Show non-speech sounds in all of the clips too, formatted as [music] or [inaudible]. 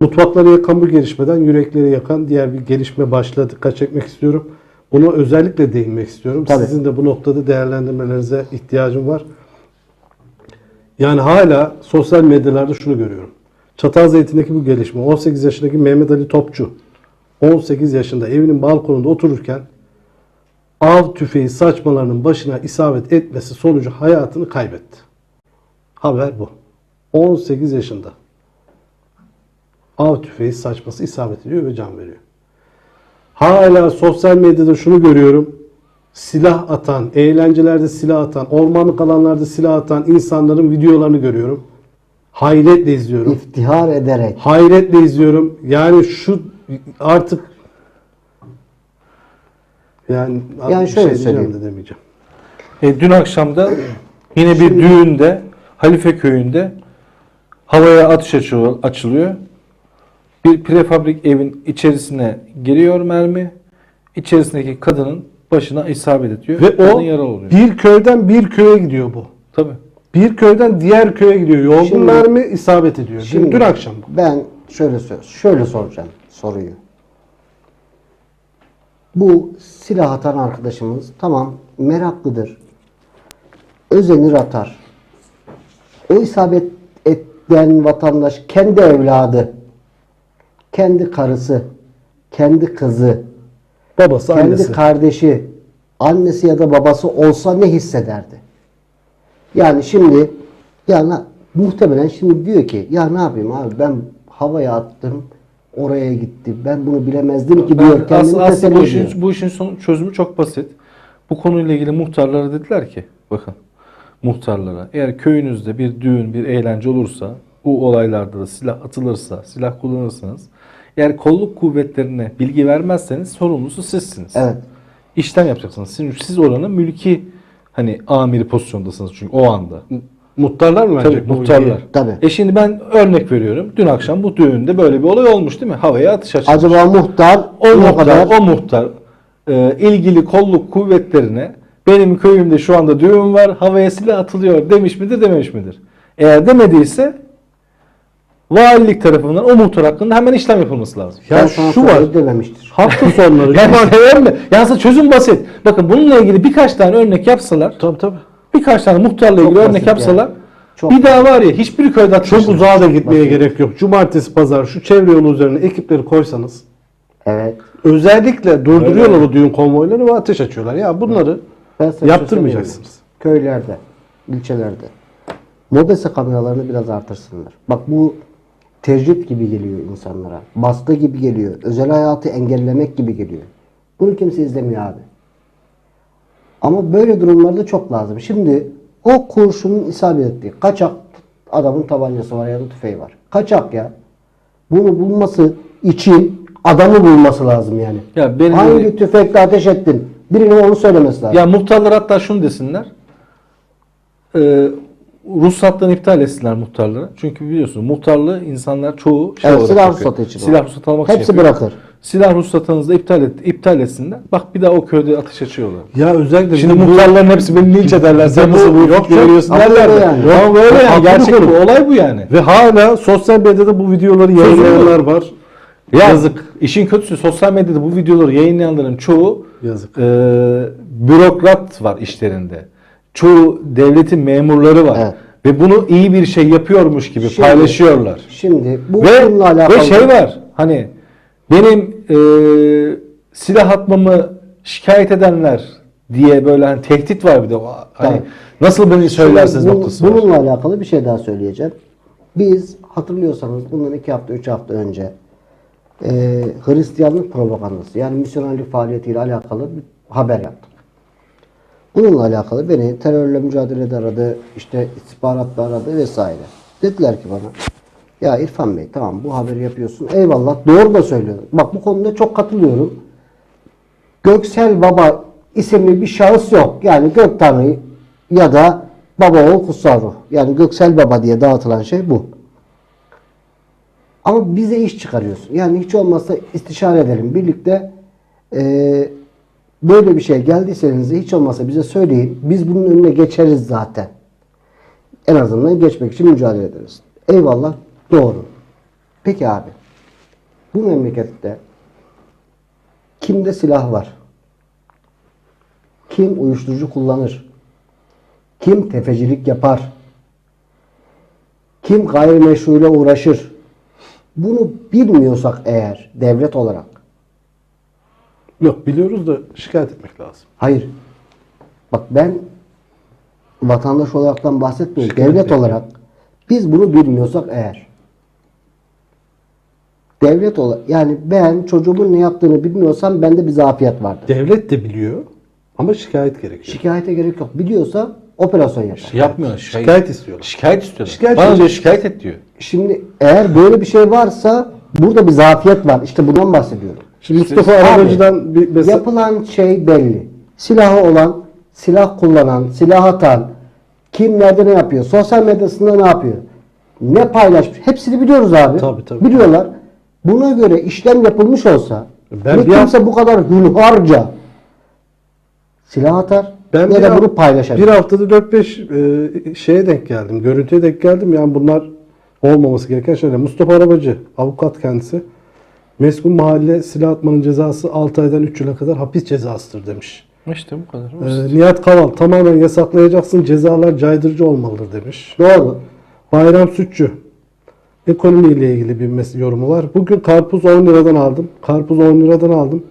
Mutfakları yakan bu gelişmeden yürekleri yakan diğer bir gelişme başladı. Dikkat çekmek istiyorum. Buna özellikle değinmek istiyorum. Tabii. Sizin de bu noktada değerlendirmelerinize ihtiyacım var. Yani hala sosyal medyalarda şunu görüyorum. Çatalzeytin'deki bu gelişme 18 yaşındaki Mehmet Ali Topçu 18 yaşında evinin balkonunda otururken av tüfeği saçmalarının başına isabet etmesi sonucu hayatını kaybetti. Haber bu. 18 yaşında. Av tüfeği saçması isabet ediyor ve can veriyor. Hala sosyal medyada şunu görüyorum. Silah atan, eğlencelerde silah atan, ormanlık alanlarda silah atan insanların videolarını görüyorum. Hayretle izliyorum. İftihar ederek. Hayretle izliyorum. Yani şu artık yani, Yani bir şöyle şey söyleyeyim. de demeyeceğim. E, dün akşam da yine bir düğünde Halife köyünde havaya atış açılıyor. Bir prefabrik evin içerisine giriyor mermi. İçerisindeki kadının başına isabet ediyor. Ve Kadın o yaralı oluyor. bir köyden bir köye gidiyor bu. Tabii. Bir köyden diğer köye gidiyor. Yorgun Şimdi- mermi isabet ediyor. Dün, Şimdi dün akşam bu. Ben şöyle sor- şöyle soracağım soruyu. Bu silah atan arkadaşımız tamam meraklıdır. Özenir atar. O isabet eden vatandaş kendi evladı, kendi karısı, kendi kızı, Babası, kendi annesi. kardeşi, annesi ya da babası olsa ne hissederdi? Yani şimdi yani muhtemelen şimdi diyor ki ya ne yapayım abi ben havaya attım oraya gitti. Ben bunu bilemezdim ki diyor. Ben Kendini aslında, bu ediyor. işin, bu işin son, çözümü çok basit. Bu konuyla ilgili muhtarlara dediler ki bakın muhtarlara eğer köyünüzde bir düğün bir eğlence olursa bu olaylarda da silah atılırsa silah kullanırsanız eğer kolluk kuvvetlerine bilgi vermezseniz sorumlusu sizsiniz. Evet. İşlem yapacaksınız. Siz, siz oranın mülki hani amiri pozisyondasınız çünkü o anda. Muhtarlar mı Tabii verecek bu muhtarlar. Tabii. E şimdi ben örnek veriyorum. Dün akşam bu düğünde böyle bir olay olmuş değil mi? Havaya atış açılmış. Acaba muhtar O muhtar, kadar o muhtar e, ilgili kolluk kuvvetlerine benim köyümde şu anda düğün var, havaya silah atılıyor demiş midir, dememiş midir? Eğer demediyse valilik tarafından o muhtar hakkında hemen işlem yapılması lazım. Ya sana şu var. dememiştir. Hafta [laughs] sonları. Yani sever mi? Ya aslında çözüm basit. Bakın bununla ilgili birkaç tane örnek yapsalar, Tabii tabii. birkaç tane muhtarla ilgili örnek yapsalar, yani. Çok bir daha var ya hiçbir köyde atış Çok uzağa da gitmeye gerek yok. Cumartesi, pazar şu çevre yolu üzerine ekipleri koysanız Evet. özellikle durduruyorlar Öyle. o düğün konvoylarını ve ateş açıyorlar. Ya bunları yaptırmayacaksınız. şey mi? Köylerde, ilçelerde mobese kameralarını biraz artırsınlar. Bak bu tecrit gibi geliyor insanlara. Baskı gibi geliyor. Özel hayatı engellemek gibi geliyor. Bunu kimse izlemiyor abi. Ama böyle durumlarda çok lazım. Şimdi o kurşunun isabet ettiği kaçak adamın tabancası var ya da tüfeği var. Kaçak ya. Bunu bulması için adamı bulması lazım yani. Ya benim Hangi de- tüfekle ateş ettin? Birinin onu söylemesi lazım. Ya muhtarlar hatta şunu desinler. E, ruhsatlarını iptal etsinler muhtarlara. Çünkü biliyorsunuz muhtarlığı insanlar çoğu şey Evet, olarak silah yapıyor. ruhsatı için Silah ruhsatı almak Hepsi için yapıyor. bırakır. Silah ruhsatınızı da iptal, et, iptal etsinler. Bak bir daha o köyde ateş açıyorlar. Ya özellikle Şimdi bu- muhtarların hepsi beni linç ederler. Sen bu- nasıl bu yok, Ama derler. de. yani. Ama böyle yani. Haklı Gerçek bu. Olay bu yani. ve hala sosyal medyada bu videoları yayınlayanlar var. Ya, Yazık. İşin kötüsü sosyal medyada bu videoları yayınlayanların çoğu Yazık. e, bürokrat var işlerinde. Çoğu devletin memurları var. Evet. Ve bunu iyi bir şey yapıyormuş gibi Şimdi- paylaşıyorlar. Şimdi bu Ve, bununla alakalı ve şey var hani benim e, silah atmamı şikayet edenler diye böyle hani tehdit var bir de. Hani Tabii. nasıl beni söylersiniz Şimdi bu- noktası var. Bununla alakalı bir şey daha söyleyeceğim. Biz hatırlıyorsanız bundan iki hafta, üç hafta önce e, Hristiyanlık propagandası yani misyonerlik faaliyetiyle alakalı bir haber yaptık. Bununla alakalı beni terörle mücadelede aradı, işte istihbaratla aradı vesaire. Dediler ki bana, ya İrfan Bey tamam bu haberi yapıyorsun, eyvallah doğru da söylüyorsun. Bak bu konuda çok katılıyorum. Göksel Baba isimli bir şahıs yok. Yani Gök Tanrı ya da Baba oğul kutsal ruh. Yani Göksel Baba diye dağıtılan şey bu. Ama bize iş çıkarıyorsun. Yani hiç olmazsa istişare edelim. Birlikte eee, böyle bir şey geldiyse elinize hiç olmazsa bize söyleyin. Biz bunun önüne geçeriz zaten. En azından geçmek için mücadele ederiz. Eyvallah. Doğru. Peki abi. Bu memlekette kimde silah var? Kim uyuşturucu kullanır? Kim tefecilik yapar? Kim gayrimeşruyla uğraşır? Bunu bilmiyorsak eğer devlet olarak Yok biliyoruz da şikayet etmek lazım. Hayır. Bak ben vatandaş olaraktan bahsetmiyorum. Şikayet Devlet ediyorum. olarak biz bunu bilmiyorsak eğer devlet olarak yani ben çocuğumun ne yaptığını bilmiyorsam bende bir zafiyet vardır. Devlet de biliyor ama şikayet gerekiyor. Şikayete gerek yok. Biliyorsa operasyon yapar. Yapmıyor. Şikayet, Şikayet istiyorlar. Şikayet istiyorlar. Şikayet Bana diyor şikayet et diyor. Şimdi eğer böyle bir şey varsa burada bir zafiyet var. İşte bundan bahsediyorum. Şimdi Mustafa Arabacı'dan bir mesaj... Yapılan şey belli. Silahı olan, silah kullanan, silah atan, kim nerede ne yapıyor, sosyal medyasında ne yapıyor, ne paylaşmış, hepsini biliyoruz abi. Tabii, tabii. Biliyorlar. Buna göre işlem yapılmış olsa, Ben bir kimse bu kadar hülharca silah atar Ben ya da bunu paylaşabilir. Bir haftada 4-5 e, şeye denk geldim. Görüntüye denk geldim. Yani bunlar olmaması gereken şeyler. Mustafa Arabacı, avukat kendisi. Meskun mahalle silah atmanın cezası 6 aydan 3 yıla kadar hapis cezasıdır demiş. İşte bu kadar. Ee, Nihat Kaval tamamen yasaklayacaksın cezalar caydırıcı olmalıdır demiş. Doğru. Bayram Sütçü ekonomiyle ilgili bir mes- yorumu var. Bugün karpuz 10 liradan aldım. Karpuz 10 liradan aldım.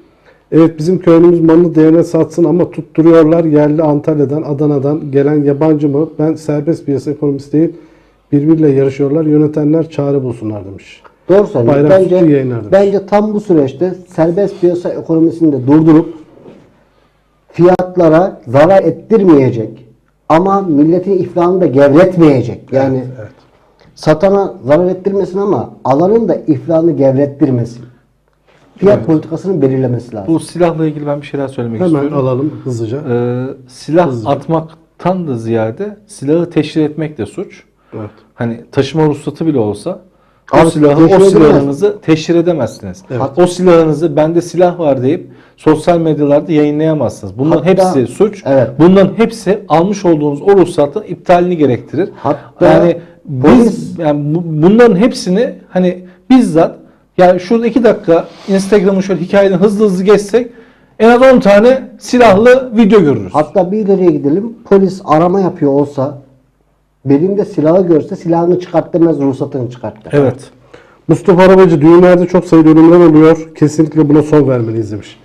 Evet bizim köylümüz malını değerine satsın ama tutturuyorlar yerli Antalya'dan, Adana'dan gelen yabancı mı? Ben serbest piyasa ekonomisi değil. Birbiriyle yarışıyorlar. Yönetenler çare bulsunlar demiş. Doğru söylüyorsun. Bayram Bence, bence tam bu süreçte serbest piyasa ekonomisini de durdurup fiyatlara zarar ettirmeyecek ama milletin iflahını da gevretmeyecek. Yani Evet, evet. satana zarar ettirmesin ama alanın da iflahını gevrettirmesin. Fiyat politikasını belirlemesi lazım. Bu silahla ilgili ben bir şeyler söylemek Hemen istiyorum. alalım hızlıca. Ee, silah Hızlıca. atmaktan da ziyade silahı teşhir etmek de suç. Evet. Hani taşıma ruhsatı bile olsa o Abi, silahı, o edemez. silahınızı teşhir edemezsiniz. Evet. O silahınızı bende silah var deyip sosyal medyalarda yayınlayamazsınız. Bunların Hatta- hepsi suç. Evet. Bunların hepsi almış olduğunuz o ruhsatın iptalini gerektirir. Hatta yani polis- biz yani bu- bunların hepsini hani bizzat yani şurada iki dakika Instagram'ın şöyle hikayeden hızlı hızlı geçsek en az 10 tane silahlı video görürüz. Hatta bir ileriye gidelim. Polis arama yapıyor olsa belinde silahı görse silahını çıkart demez ruhsatını çıkart der. Evet. Mustafa Arabacı düğünlerde çok sayıda ölümler oluyor. Kesinlikle buna son vermeliyiz demiş.